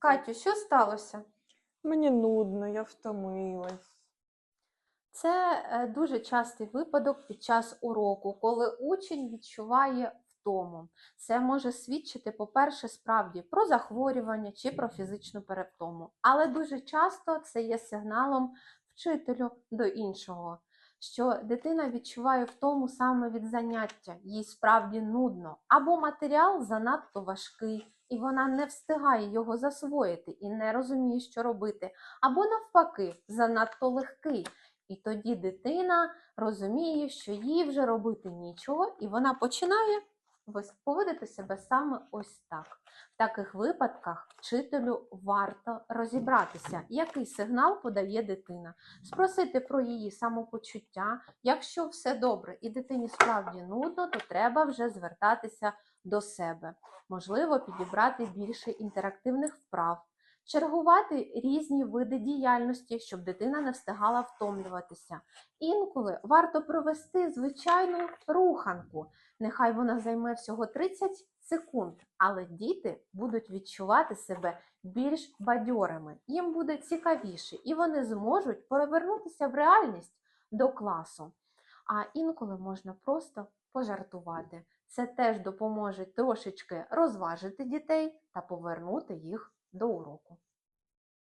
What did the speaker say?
Катю, що сталося? Мені нудно, я втомилась. Це е, дуже частий випадок під час уроку, коли учень відчуває втому. Це може свідчити, по-перше, справді про захворювання чи про фізичну перевтому. Але дуже часто це є сигналом вчителю до іншого, що дитина відчуває втому саме від заняття, їй справді нудно, або матеріал занадто важкий, і вона не встигає його засвоїти і не розуміє, що робити, або навпаки, занадто легкий. І тоді дитина розуміє, що їй вже робити нічого, і вона починає ось поводити себе саме ось так. В таких випадках вчителю варто розібратися, який сигнал подає дитина, спросити про її самопочуття. Якщо все добре і дитині справді нудно, то треба вже звертатися до себе. Можливо, підібрати більше інтерактивних вправ чергувати різні види діяльності, щоб дитина не встигала втомлюватися. Інколи варто провести звичайну руханку. Нехай вона займе всього 30 секунд, але діти будуть відчувати себе більш бадьорими, їм буде цікавіше, і вони зможуть перевернутися в реальність до класу. А інколи можна просто пожартувати. Це теж допоможе трошечки розважити дітей та повернути їх до уроку!